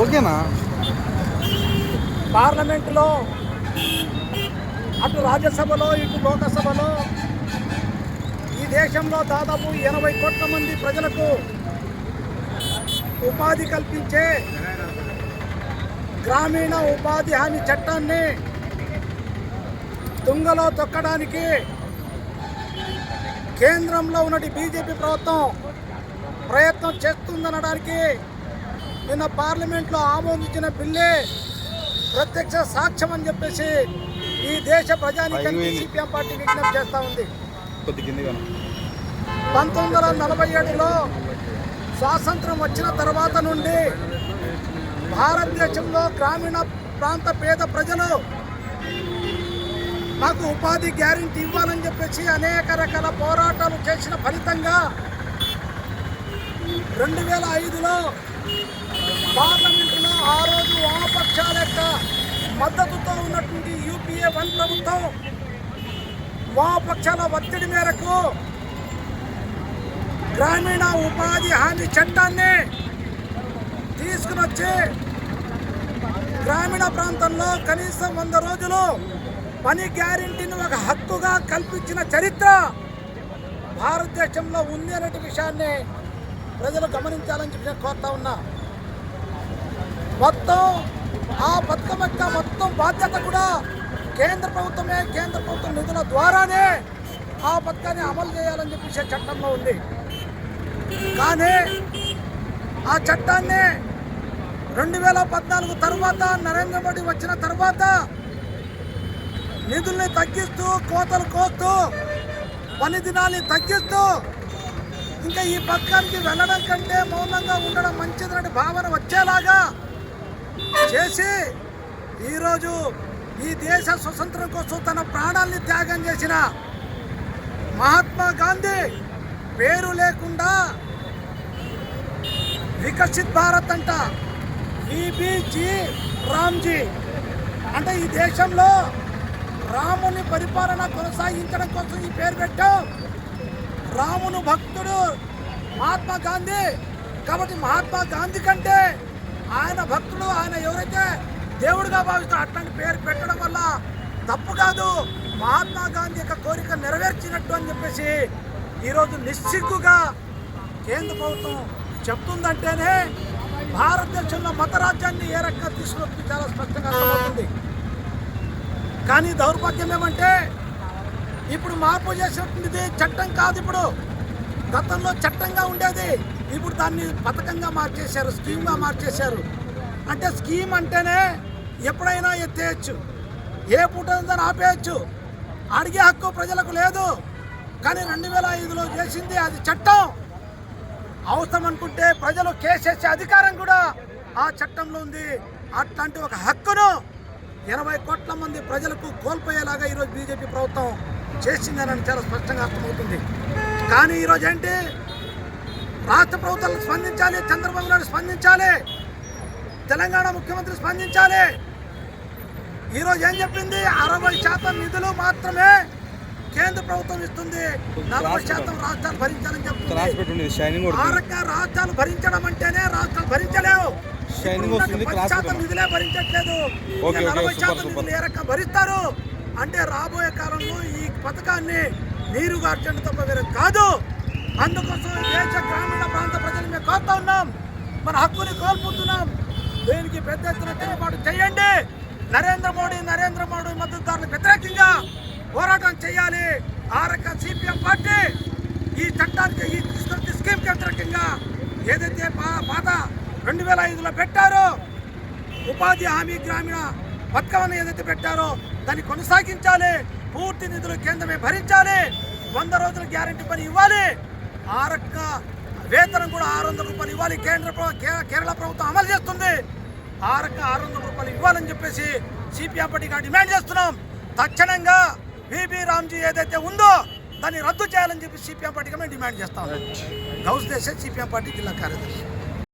ఓకేనా? పార్లమెంట్లో అటు రాజ్యసభలో ఇటు లోకసభలో ఈ దేశంలో దాదాపు ఎనభై కోట్ల మంది ప్రజలకు ఉపాధి కల్పించే గ్రామీణ ఉపాధి హామీ చట్టాన్ని తుంగలో తొక్కడానికి కేంద్రంలో ఉన్నటి బీజేపీ ప్రభుత్వం ప్రయత్నం చేస్తుందనడానికి నిన్న పార్లమెంట్లో ఆమోదించిన బిల్లే ప్రత్యక్ష సాక్ష్యం అని చెప్పేసి ఈ దేశ ప్రజానికానికి సిపిఎం పార్టీ విజ్ఞప్తి చేస్తూ ఉంది. పంతొమ్మిది వందల నలభై ఏడులో స్వాతంత్రం వచ్చిన తర్వాత నుండి భారతదేశంలో గ్రామీణ ప్రాంత పేద ప్రజలు మాకు ఉపాధి గ్యారెంటీ ఇవ్వాలని చెప్పేసి అనేక రకాల పోరాటాలు చేసిన ఫలితంగా రెండు వేల ఐదులో పార్లమెంటులో ఆ రోజు వామపక్షాల యొక్క మద్దతుతో ఉన్నటువంటి యూపీఏ వన్ ప్రభుత్వం వామపక్షాల ఒత్తిడి మేరకు గ్రామీణ ఉపాధి హామీ చట్టాన్ని తీసుకుని వచ్చి గ్రామీణ ప్రాంతంలో కనీసం వంద రోజులు పని గ్యారెంటీని ఒక హక్కుగా కల్పించిన చరిత్ర భారతదేశంలో ఉంది అనే విషయాన్ని ప్రజలు గమనించాలని చెప్పి నేను కోరుతా ఉన్నా. మొత్తం ఆ పథకం యొక్క మొత్తం బాధ్యత కూడా కేంద్ర ప్రభుత్వమే కేంద్ర ప్రభుత్వం నిధుల ద్వారానే ఆ పథకాన్ని అమలు చేయాలని చెప్పేసి చట్టంలో ఉంది. కానీ ఆ చట్టాన్ని రెండు వేల పద్నాలుగు తర్వాత నరేంద్ర మోడీ వచ్చిన తర్వాత నిధుల్ని తగ్గిస్తూ కోతలు కోస్తూ పని దినాల్ని తగ్గిస్తూ ఇంకా ఈ పథకానికి వెళ్ళడం కంటే మౌనంగా ఉండడం మంచిదనే భావన వచ్చేలాగా చేసి ఈరోజు ఈ దేశ స్వతంత్రం కోసం తన ప్రాణాల్ని త్యాగం చేసిన మహాత్మా గాంధీ పేరు లేకుండా వికసిత్ భారత్ అంట. బీబీజీ రామ్జీ. అంటే ఈ దేశంలో రాముని పరిపాలన కొనసాగించడం కోసం ఈ పేరు పెట్టాం. రామును భక్తుడు మహాత్మా గాంధీ. కాబట్టి మహాత్మా గాంధీ కంటే ఆయన భక్తుడు ఆయన ఎవరైతే దేవుడిగా భావిస్తూ అట్లాంటి పేరు పెట్టడం వల్ల తప్పు కాదు. మహాత్మా గాంధీ యొక్క కోరిక నెరవేర్చినట్టు అని చెప్పేసి ఈరోజు నిస్సిగ్గుగా కేంద్ర ప్రభుత్వం చెప్తుందంటేనే భారతదేశంలో మత రాజ్యాన్ని ఏ రకంగా తీసుకొచ్చి చాలా స్పష్టంగా అర్థమవుతుంది. కానీ దౌర్భాగ్యం ఏమంటే ఇప్పుడు మార్పు చేసినటువంటిది చట్టం కాదు ఇప్పుడు. గతంలో చట్టంగా ఉండేది. ఇప్పుడు దాన్ని పథకంగా మార్చేశారు స్కీమ్గా మార్చేశారు. అంటే స్కీమ్ అంటేనే ఎప్పుడైనా ఎత్తేయచ్చు. ఏ పూట దాన్ని ఆపేయచ్చు. అడిగే హక్కు ప్రజలకు లేదు. కానీ రెండు వేల ఐదులో చేసింది అది చట్టం. అవసరం అనుకుంటే ప్రజలు కేసేసే అధికారం కూడా ఆ చట్టంలో ఉంది. అట్లాంటి ఒక హక్కును ఎనభై కోట్ల మంది ప్రజలకు కోల్పోయేలాగా ఈరోజు బీజేపీ ప్రభుత్వం చేసిందని చాలా స్పష్టంగా అర్థమవుతుంది. కానీ ఈరోజు ఏంటి రాష్ట్ర ప్రభుత్వాలు స్పందించాలి చంద్రబాబు నాయుడు స్పందించాలి తెలంగాణ ముఖ్యమంత్రి స్పందించాలి. ఈరోజు ఏం చెప్పింది? అరవై శాతం నిధులు మాత్రమే కేంద్ర ప్రభుత్వం ఇస్తుంది. నలభై శాతం రాష్ట్రాలు భరించాలని చెప్తుంది. ఆ రకంగా రాష్ట్రాలు భరించడం అంటేనే రాష్ట్రాలు భరించలేవు. శాతం. నిధులే భరించట్లేదు. నలభై శాతం. నిధులు ఏ రకంగా భరిస్తారు? అంటే రాబోయే కాలంలో ఈ పథకాన్ని నీరు గార్చండి తప్ప వేరే కాదు. అందుకోసం దేశ గ్రామీణ ప్రాంత ప్రజలు మేము కోరుతా ఉన్నాం. మన హక్కుని కోల్పోతున్నాం. దీనికి పెద్ద ఎత్తున తిరుగుబాటు చేయండి. నరేంద్ర మోడీ నరేంద్ర మోడీ మద్దతుదారులకు వ్యతిరేకంగా పోరాటం చేయాలి. ఆ రక సిపిఎం పార్టీ ఈ చట్టానికి ఈ తీసుకొచ్చి స్కీమ్కి వ్యతిరేకంగా ఏదైతే పా- పాత రెండు వేల ఐదులో పెట్టారో ఉపాధి హామీ గ్రామీణ పథకం ఏదైతే పెట్టారో దాన్ని కొనసాగించాలి. పూర్తి నిధులు కేంద్రమే భరించాలి. వంద రోజుల గ్యారంటీ పని ఇవ్వాలి. ఆ రకంగా వేతనం కూడా ఆరు వందల రూపాయలు ఇవ్వాలి. కేంద్ర కేరళ ప్రభుత్వం అమలు చేస్తుంది. ఆ రకంగా ఆరు వందల రూపాయలు ఇవ్వాలని చెప్పేసి సిపిఎం పార్టీగా డిమాండ్ చేస్తున్నాం. తక్షణంగా బీబీ రామ్జీ ఏదైతే ఉందో దాన్ని రద్దు చేయాలని చెప్పి సిపిఎం పార్టీగా మేము డిమాండ్ చేస్తాం. గౌస్ దేశే సిపిఎం పార్టీ జిల్లా కార్యదర్శి.